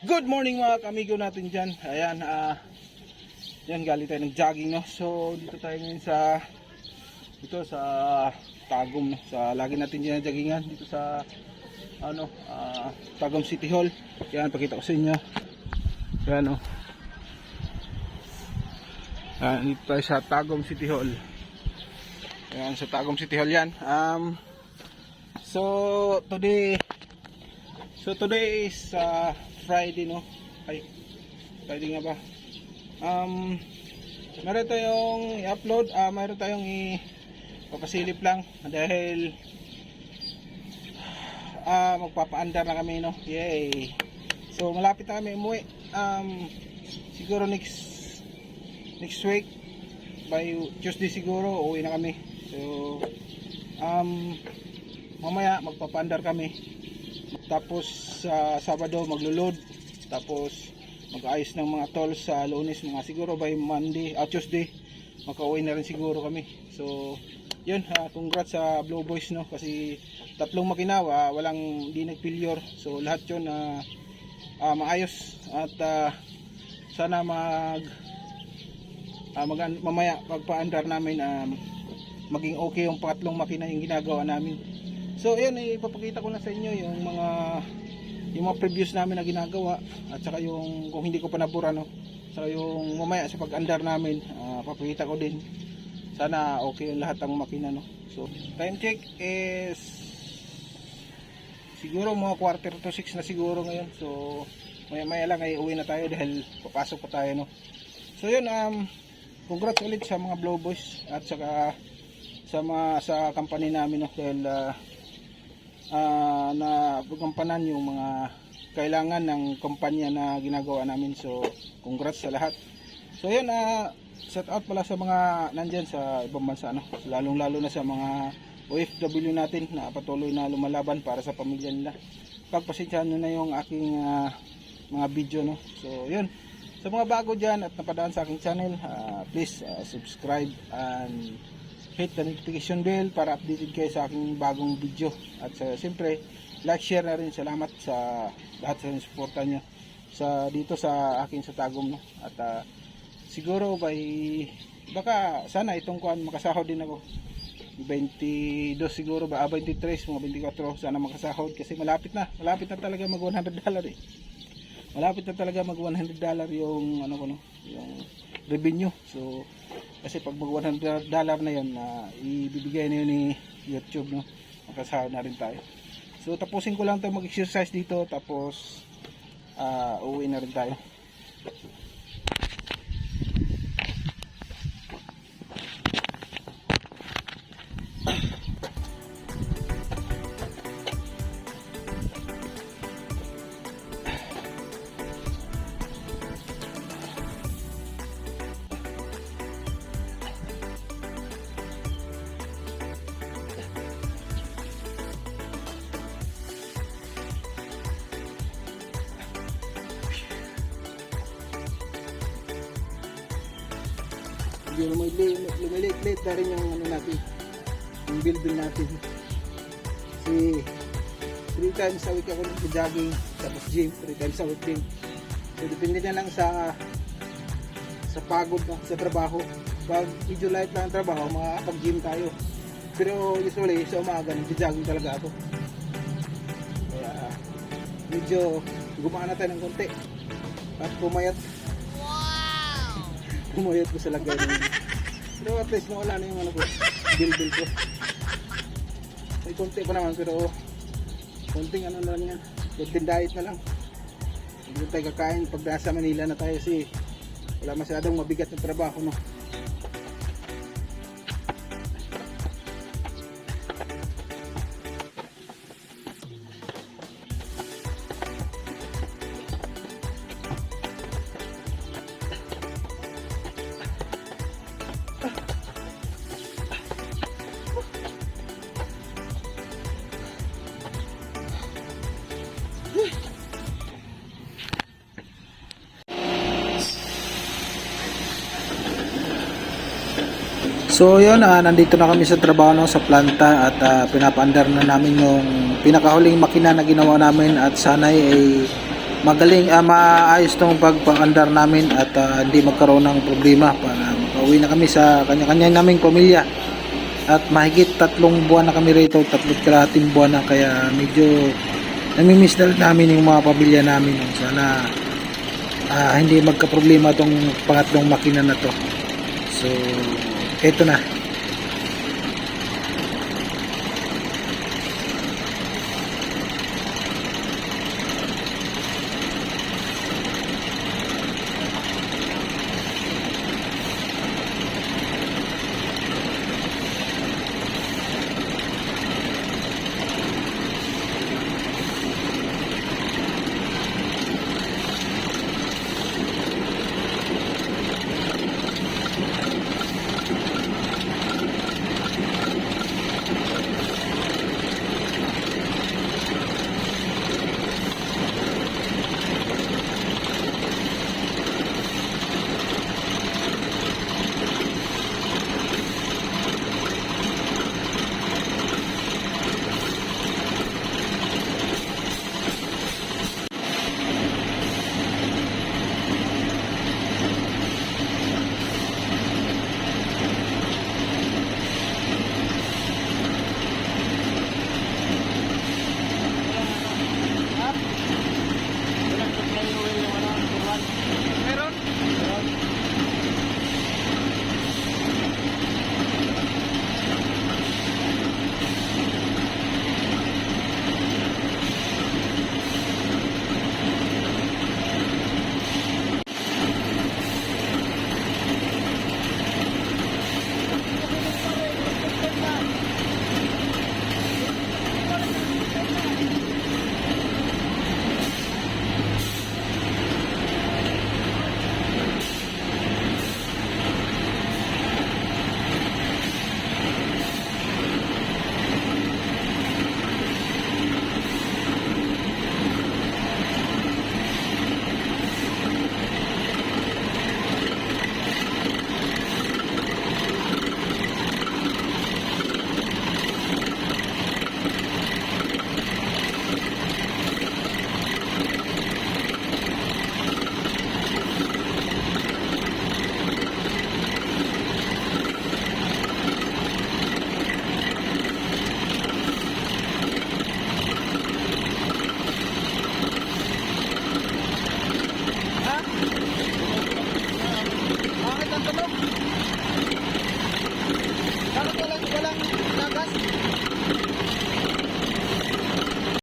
Good morning mga kamigo natin dyan. Ayan, ah, yan galing tayo ng jogging no. So dito tayo ngayon sa dito sa Tagum no. Sa lagi natin dyan joggingan dito sa ano, ah, Tagum City Hall. Yan pakita ko sa inyo. Yan no. Ah, dito tayo sa Tagum City Hall. Yan sa Tagum City Hall yan. Um, so today So today is uh, Friday no. Ay, Friday nga ba? Um, meron tayong i-upload, ah meron tayong i-papasilip lang dahil ah magpapaandar na kami no. Yay. So malapit na kami umuwi. Um, siguro next next week by Tuesday siguro uuwi na kami. So um mamaya magpapaandar kami tapos sa Sabado maglulod tapos mag-ayos ng mga tolls sa lunes mga siguro by Monday at Tuesday makauwi na rin siguro kami. So yun ha, congrats sa Blue Boys no? Kasi tatlong makinawa walang di nagpilyor. So lahat yun na ah, maayos. At ah, sana mag ah, mag mamaya pagpaandar namin um, maging okay yung pangatlong makina yung ginagawa namin So ayun, ipapakita ko na sa inyo yung mga yung mga previews namin na ginagawa at saka yung kung hindi ko pa nabura no. Saka yung mamaya sa pag-andar namin, ah, papakita ko din. Sana okay yung lahat ng makina no. So time check is siguro mga quarter to 6 na siguro ngayon. So maya maya lang ay uwi na tayo dahil papasok pa tayo no. So yun um congrats ulit sa mga Blow Boys at saka sa mga sa company namin no dahil ah, ah, na pagkampanan yung mga kailangan ng kumpanya na ginagawa namin. So, congrats sa lahat. So, yun, ah, shout out pala sa mga nandyan sa ibang bansa, no? lalong-lalo na sa mga OFW natin na patuloy na lumalaban para sa pamilya nila. Pagpasensyahan nyo na yung aking ah, mga video. No? So, yun. Sa mga bago dyan at napadaan sa aking channel, ah, please ah, subscribe and hit the notification bell para updated kayo sa aking bagong video. At sa siyempre, like, share na rin. Salamat sa lahat sa suporta nyo sa dito sa aking sa Tagum. No? At ah, siguro by baka sana itong kuan makasahod din ako. 22 siguro ba, ah, 23, mga 24 sana makasahod kasi malapit na. Malapit na talaga mag 100 dollar eh. Malapit na talaga mag 100 dollar yung ano ko no, yung revenue. So kasi pag mag 100 dollar na yon na ibibigay na yun ni YouTube no? Makasahod na rin tayo. So tapusin ko lang to mag exercise dito tapos ah uuwi na rin tayo Lumili- lumiliit-liit na rin yung ano natin yung building natin. Kasi 3 times a week ako nag-jogging tapos gym 3 times a week din. So depende na lang sa sa pagod na sa trabaho. Pag medyo light lang ang trabaho makakapag-gym tayo. Pero usually sa umaga nag-jogging talaga ako. Kaya medyo gumana tayo ng konti at pumayat pumayat ko sa lagay ng pero at least nawala na yung ano ko bill ko. May konti pa naman pero konting ano na lang yan. Konting diet na lang. Hindi tayo kakain. Pag nasa Manila na tayo kasi wala masyadong mabigat na trabaho no So yun, ah, nandito na kami sa trabaho no, sa planta at ah, pinapaandar na namin yung pinakahuling makina na ginawa namin at sanay ay magaling ah, maayos tong pagpaandar namin at ah, hindi magkaroon ng problema para makauwi na kami sa kanya-kanya naming pamilya. At mahigit tatlong buwan na kami rito tatlong kalahating buwan na kaya medyo namimiss na namin yung mga pamilya namin. Sana ah, hindi magka-problema tong pangatlong makina na to. So eto na